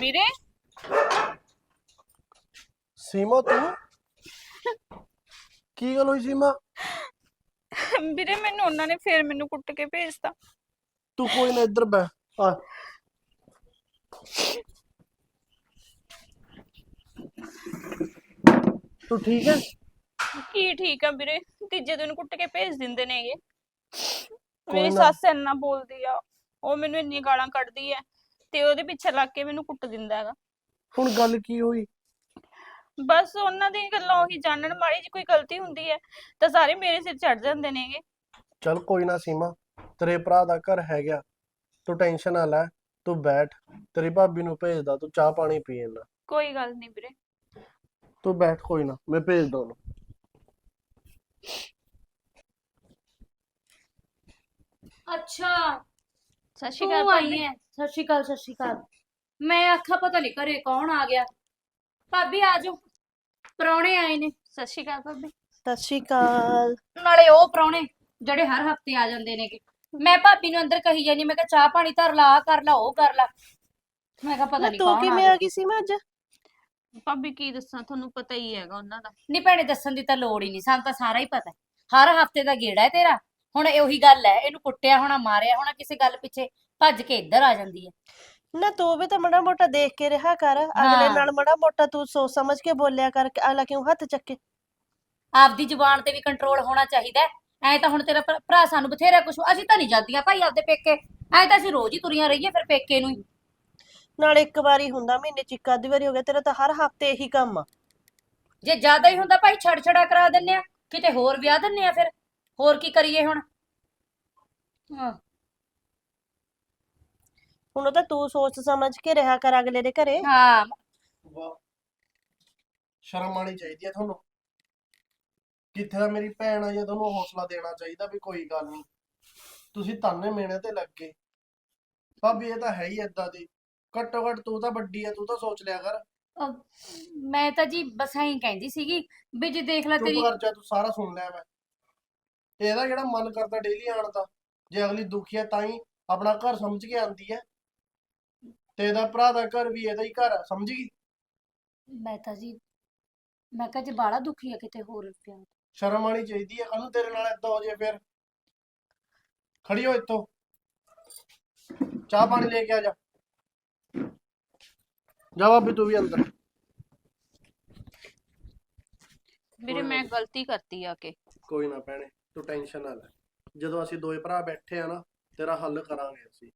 ਵੀਰੇ? ਸੀਮਾ ਤੂੰ? ਕੀ ਗੱਲ ਹੋਈ ਸੀਮਾ? ਵੀਰੇ ਮੈਨੂੰ ਉਹਨਾਂ ਨੇ ਫੇਰ ਮੈਨੂੰ ਕੁੱਟ ਕੇ ਭੇਜਤਾ। ਤੂੰ ਕੋਈ ਨਾ ਇੱਧਰ ਬੈ ਆ। ਤੂੰ ਠੀਕ ਹੈ? ਕੀ ਠੀਕ ਆ ਵੀਰੇ? ਤੀਜੇ ਦਿਨ ਕੁੱਟ ਕੇ ਭੇਜ ਦਿੰਦੇ ਨੇਗੇ। ਮੇਰੀ। ਸੱਸ ਇੰਨਾ ਬੋਲਦੀ ਆ ਉਹ ਮੈਨੂੰ ਇੰਨੀ ਗਾਲਾਂ ਕੱਢਦੀ ਐ ਤੇ ਉਹਦੇ ਪਿੱਛੇ ਲੱਗ ਕੇ ਮੈਨੂੰ ਕੁੱਟ ਦਿੰਦਾ ਹੈਗਾ। ਹੁਣ ਗੱਲ ਕੀ ਹੋਈ? ਬਸ ਉਹਨਾਂ ਦੀ ਗੱਲਾਂ ਉਹੀ ਜਾਣਨ ਮਾੜੀ ਜੀ ਕੋਈ ਗਲਤੀ ਹੁੰਦੀ ਹੈ ਤਾਂ ਸਾਰੇ ਮੇਰੇ ਸਿਰ ਚੜ ਜਾਂਦੇ ਨੇਗੇ ਚੱਲ ਕੋਈ ਨਾ ਸੀਮਾ ਤੇਰੇ ਭਰਾ ਦਾ ਘਰ ਹੈਗਾ ਤੂੰ ਟੈਨਸ਼ਨ ਨਾ ਲੈ ਤੂੰ ਬੈਠ ਤੇਰੀ ਭਾਬੀ ਨੂੰ ਭੇਜਦਾ ਤੂੰ ਚਾਹ ਪਾਣੀ ਪੀ ਲੈਣਾ ਕੋਈ ਗੱਲ ਨਹੀਂ ਵੀਰੇ। ਤੂੰ ਬੈਠ ਕੋਈ ਨਾ ਮੈਂ ਭੇਜਦਾ ਉਹਨੂੰ। ਅੱਛਾ। ਸਤਿ ਸ਼੍ਰੀ ਤੂੰ ਅਕਾਲ ਆਈ ਭਾਬੀ ਹੈ ਸਤਿ ਸ਼੍ਰੀ ਅਕਾਲ ਸਤਿ ਸ਼੍ਰੀ ਅਕਾਲ। ਮੈਂ ਆਖਾ ਪਤਾ ਨਹੀਂ ਘਰੇ ਕੌਣ ਆ ਗਿਆ। ਭਾਬੀ ਆ ਜਾਓ। ਪ੍ਰਾਹੁਣੇ ਆਏ ਨੇ। ਸਤਿ ਸ਼੍ਰੀ ਅਕਾਲ ਭਾਬੀ। ਸਤਿ ਸ਼੍ਰੀ ਅਕਾਲ। ਨਾਲੇ ਉਹ ਪ੍ਰਾਹੁਣੇ ਜਿਹੜੇ ਹਰ ਹਫ਼ਤੇ ਆ ਜਾਂਦੇ ਨੇਗੇ। ਮੈਂ ਭਾਬੀ ਨੂੰ ਅੰਦਰ ਕਹੀ ਜਾਨੀ ਮੈਂ ਕਿਹਾ ਚਾਹ ਪਾਣੀ ਧਰ ਲਾ ਆਹ ਕਰ ਲਾ ਉਹ ਕਰ ਲਾ। ਮੈਂ ਕਿਹਾ ਪਤਾ ਨਹੀਂ ਤੂੰ ਕੌਣ ਆ ਕਿਵੇਂ ਆ ਗਈ ਸੀ ਮੈਂ ਅੱਜ? ਭਾਬੀ ਕੀ ਦੱਸਾਂ? ਤੁਹਾਨੂੰ ਪਤਾ ਹੀ ਹੈਗਾ ਉਹਨਾਂ ਦਾ। ਨਹੀਂ ਭੈਣੇ ਦੱਸਣ ਦੀ ਤਾਂ ਲੋੜ ਹੀ ਨਹੀਂ ਸਾਨੂੰ ਤਾਂ ਸਾਰਾ ਹੀ ਪਤਾ ਹੈ। ਹਰ ਹਫ਼ਤੇ ਦਾ ਗੇੜਾ ਹੈ ਤੇਰਾ। ਹੁਣ ਉਹੀ ਗੱਲ ਹੈ ਇਹਨੂੰ ਕੁੱਟਿਆ ਹੋਣਾ ਮਾਰਿਆ ਹੋਣਾ ਕਿਸੇ ਗੱਲ ਪਿੱਛੇ ਭੱਜ ਕੇ ਇੱਧਰ ਆ ਜਾਂਦੀ ਹੈ। ਨਾ ਤੂੰ ਵੀ ਤਾਂ ਮੜਾ ਮੋਟਾ ਦੇਖ ਕੇ ਰਿਹਾ ਕਰ ਅਗਲੇ। ਨਾਲ ਮੜਾ ਮੋਟਾ ਤੂੰ ਸੋਚ ਸਮਝ ਕੇ ਬੋਲਿਆ ਕਰ ਕਿ ਅਗਲਾ ਕਿਉਂ ਹੱਥ ਚੱਕੇ। ਆਪਦੀ ਜ਼ੁਬਾਨ ਤੇ ਵੀ ਕੰਟਰੋਲ ਹੋਣਾ ਚਾਹੀਦਾ ਐ ਤਾਂ ਹੁਣ ਤੇਰਾ ਭਰਾ ਸਾਨੂੰ ਬਥੇਰਾ ਕੁਛ ਅਸੀਂ ਤਾਂ ਨਹੀਂ ਜਾਂਦੀਆਂ ਭਾਈ ਆਪਦੇ ਪੇਕੇ। ਐ ਤਾਂ ਅਸੀਂ ਰੋਜ਼ ਹੀ ਤੁਰੀਆਂ ਰਹੀਏ ਫਿਰ ਪੇਕੇ ਨੂੰ ਨਾਲ ਇੱਕ ਵਾਰੀ ਹੁੰਦਾ ਮਹੀਨੇ ਚ ਇੱਕ ਅੱਧੀ ਵਾਰੀ ਹੋ ਗਿਆ ਤੇਰਾ ਤਾਂ ਹਰ ਹਫ਼ਤੇ ਇਹੀ ਕੰਮ ਆ। ਜੇ ਜ਼ਿਆਦਾ ਹੀ ਹੁੰਦਾ ਭਾਈ ਛੜ ਛੜਾ ਕਰਾ ਦਿੰਨੇ ਆ ਕਿਤੇ ਹੋਰ ਵਿਆਹ ਦਿੰਨੇ ਆ ਫਿਰ। ਹੋਰ ਕੀ ਕਰੀਏ ਹੁਣ? ਹਾਂ। ਹੁਣ ਉਹ ਤਾਂ ਤੂੰ ਸੋਚ ਸਮਝ ਕੇ ਰਿਹਾ ਕਰ ਅਗਲੇ ਦੇ ਘਰੇ। ਹਾਂ। ਵਾਹ। ਸ਼ਰਮ ਆਣੀ ਚਾਹੀਦੀ ਹੈ ਤੁਹਾਨੂੰ। ਕਿੱਥੇ ਦਾ ਮੇਰੀ ਭੈਣ ਆ ਜਾਂ ਤੁਹਾਨੂੰ ਹੌਸਲਾ ਦੇਣਾ ਚਾਹੀਦਾ ਵੀ ਕੋਈ ਗੱਲ ਨਹੀਂ। ਤੁਸੀਂ ਤਾਨੇ ਮੇਣੇ ਤੇ ਲੱਗ ਗਏ। ਭਾਬੀ ਇਹ ਤਾਂ ਹੈ ਹੀ ਏਦਾਂ ਦੀ। ਘੱਟੋ ਘੱਟ ਤੂੰ ਤਾਂ ਵੱਡੀ ਆ ਤੂੰ ਤਾਂ ਸੋਚ ਲਿਆ ਕਰ। ਅਹ ਮੈਂ ਤਾਂ ਜੀ ਬਸ ਐਂ ਕਹਿੰਦੀ ਸੀਗੀ ਵੀ ਜੇ ਦੇਖ ਲੈ ਚੁੱਪ ਤੇਰੀ ਕਰ ਜਾ ਤੂੰ ਸਾਰਾ ਸੁਣ ਲਿਆ ਮੈਂ। ਤੇ ਇਹਦਾ ਜਿਹੜਾ ਮਨ ਕਰਦਾ ਡੇਲੀ ਆਉਣ ਦਾ ਜੇ ਅਗਲੀ ਦੁਖੀ ਹੈ ਤਾਂ ਹੀ ਆਪਣਾ ਘਰ ਸਮਝ ਕੇ ਆਂਦੀ ਹੈ। ਤੇ ਇਹਦਾ ਭਰਾ ਦਾ ਘਰ ਵੀ ਇਹਦਾ ਹੀ ਘਰ ਹੈ ਸਮਝ ਗਈ? ਮੈਂ ਤਾਂ ਜੀ ਮੈਂ ਕਿਹਾ ਜੇ ਬਾਹਲਾ ਦੁਖੀ ਆ ਕਿਤੇ ਹੋਰ ਪਿਆ ਸ਼ਰਮ ਆਣੀ ਚਾਹੀਦੀ ਹੈ ਕੱਲ ਤੇਰੇ ਨਾਲ ਏਦਾਂ ਹੋ ਜੇ ਫਿਰ। ਖੜੀ ਹੋ ਇੱਥੋਂ। ਚਾਹ ਪਾਣੀ ਲੈ ਕੇ ਆ ਜਾ। ਜਾ ਭਾਬੀ ਤੂੰ ਵੀ ਅੰਦਰ। ਵੀਰੇ ਮੈਂ ਗਲਤੀ ਕਰਤੀ ਆ ਕੇ। ਕੋਈ ਨਾ ਭੈਣੇ। ਤੂੰ ਟੈਨਸ਼ਨ ਨਾ ਲੈ। ਜਦੋਂ ਅਸੀਂ ਦੋਵੇਂ ਭਰਾ ਬੈਠੇ ਆ ਨਾ, ਤੇਰਾ ਹੱਲ ਕਰਾਂਗੇ ਅਸੀਂ।